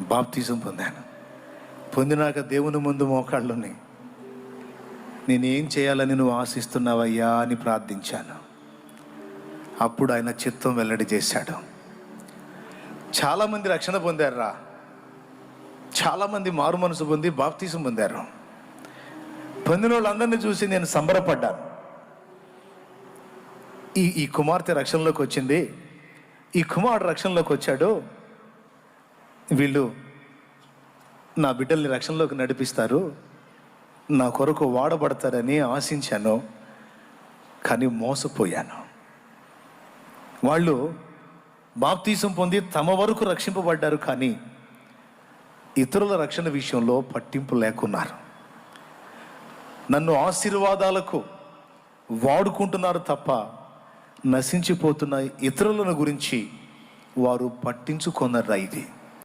బాప్తిజం పొందాను. పొందినాక దేవుని ముందు మోకాళ్ళుని నేనేం చేయాలని నువ్వు ఆశిస్తున్నావయ్యా అని ప్రార్థించాను. అప్పుడు ఆయన చిత్తం వెల్లడి చేశాడు. చాలామంది రక్షణ పొందారురా. చాలామంది మారు మనసు పొంది బాప్తీసం పొందారు. పొందిన వాళ్ళందరినీ చూసి నేను సంబరపడ్డాను. ఈ ఈ కుమార్తె రక్షణలోకి వచ్చింది. ఈ కుమారుడు రక్షణలోకి వచ్చాడు. వీళ్ళు నా బిడ్డల్ని రక్షణలోకి నడిపిస్తారు నా కొరకు వాడబడతారని ఆశించాను కానీ మోసపోయాను. వాళ్ళు బాప్తీసం పొంది తమ వరకు రక్షింపబడ్డారు కానీ ఇతరుల రక్షణ విషయంలో పట్టింపు లేకున్నారు. నన్ను ఆశీర్వాదాలకు వాడుకుంటున్నారు తప్ప నశించిపోతున్న ఇతరులను గురించి వారు పట్టించుకున్నారు ఇది?